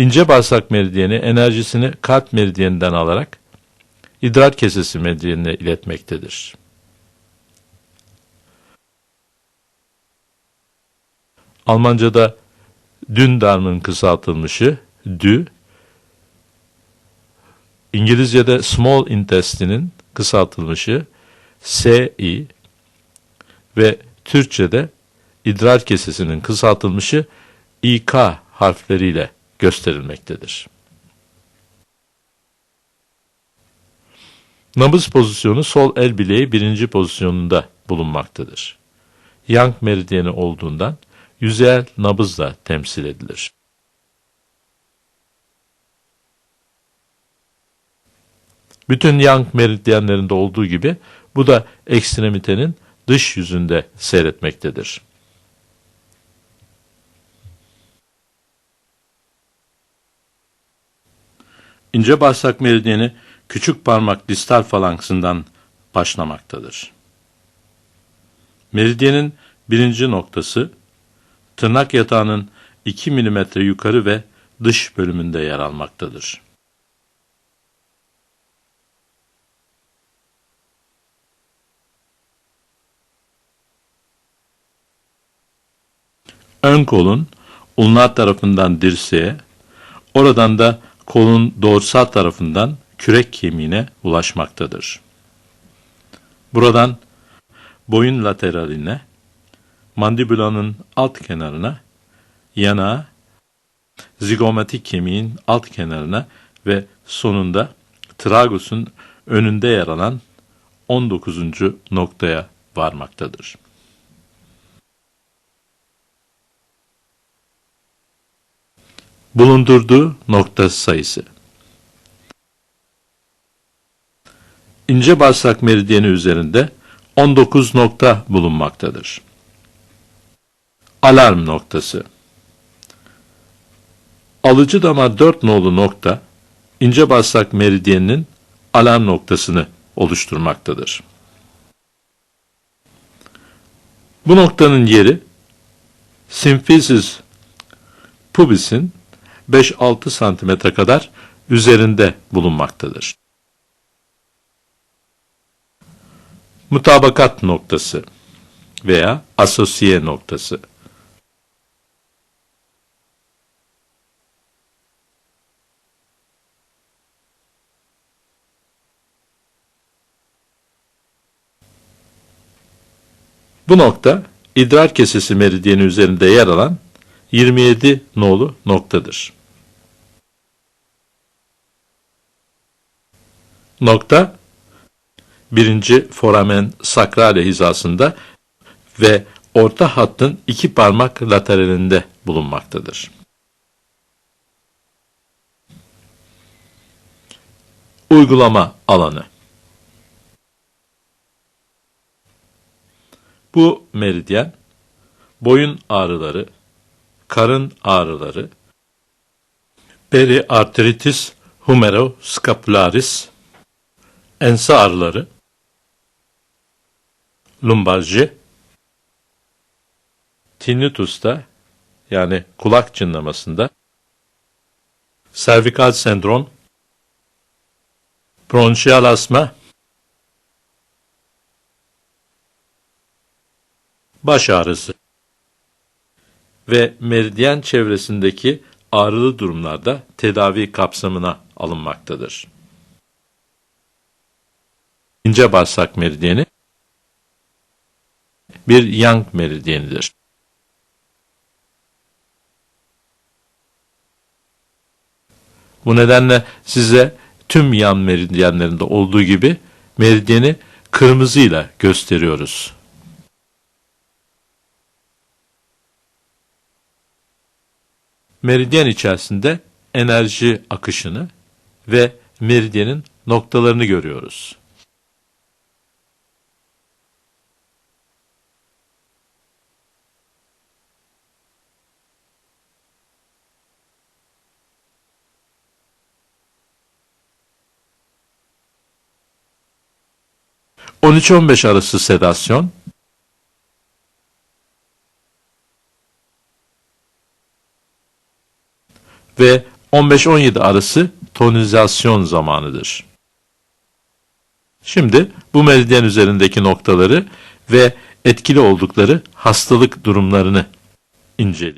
İnce bağırsak meridyeni enerjisini kalp meridyeninden alarak idrar kesesi meridyenine iletmektedir. Almanca'da Dünndarm'ın kısaltılmışı dü, İngilizce'de small intestine'in kısaltılmışı SI ve Türkçe'de idrar kesesinin kısaltılmışı İK harfleriyle gösterilmektedir. Nabız pozisyonu sol el bileği birinci pozisyonunda bulunmaktadır. Young meridyeni olduğundan yüzeyel nabızla temsil edilir. Bütün Young meridyenlerinde olduğu gibi bu da ekstremitenin dış yüzünde seyretmektedir. İnce bağırsak meridyeni küçük parmak distal falanksından başlamaktadır. Meridyenin birinci noktası tırnak yatağının 2 mm yukarı ve dış bölümünde yer almaktadır. Ön kolun ulnar tarafından dirseğe, oradan da kolun dorsal tarafından kürek kemiğine ulaşmaktadır. Buradan boyun lateraline, mandibulanın alt kenarına, yanağa, zigomatik kemiğin alt kenarına ve sonunda tragusun önünde yer alan 19. noktaya varmaktadır. Bulundurduğu nokta sayısı İnce bağırsak meridyeni üzerinde 19 nokta bulunmaktadır. Alarm noktası Alıcı damar 4 nolu nokta, ince bağırsak meridyeninin alarm noktasını oluşturmaktadır. Bu noktanın yeri, simfisis pubis'in 5-6 santimetre kadar üzerinde bulunmaktadır. Mutabakat noktası veya asosiye noktası. Bu nokta idrar kesesi meridyeni üzerinde yer alan 27 nolu noktadır. Nokta birinci foramen sakrale hizasında ve orta hattın iki parmak lateralinde bulunmaktadır. Uygulama alanı Bu meridyen, boyun ağrıları, karın ağrıları, periarteritis humeroscapularis, ense ağrıları, lumbalji, tinnitus'ta yani kulak çınlamasında, servikal sendrom, bronşiyal asma, baş ağrısı ve meridyen çevresindeki ağrılı durumlarda tedavi kapsamına alınmaktadır. İnce bağırsak meridyeni bir Young meridyenidir. Bu nedenle size tüm yan meridyenlerinde olduğu gibi meridyeni kırmızıyla gösteriyoruz. Meridyen içerisinde enerji akışını ve meridyenin noktalarını görüyoruz. On üç on beş arası sedasyon, ve 15-17 arası tonizasyon zamanıdır. Şimdi bu meridyen üzerindeki noktaları ve etkili oldukları hastalık durumlarını inceleyelim.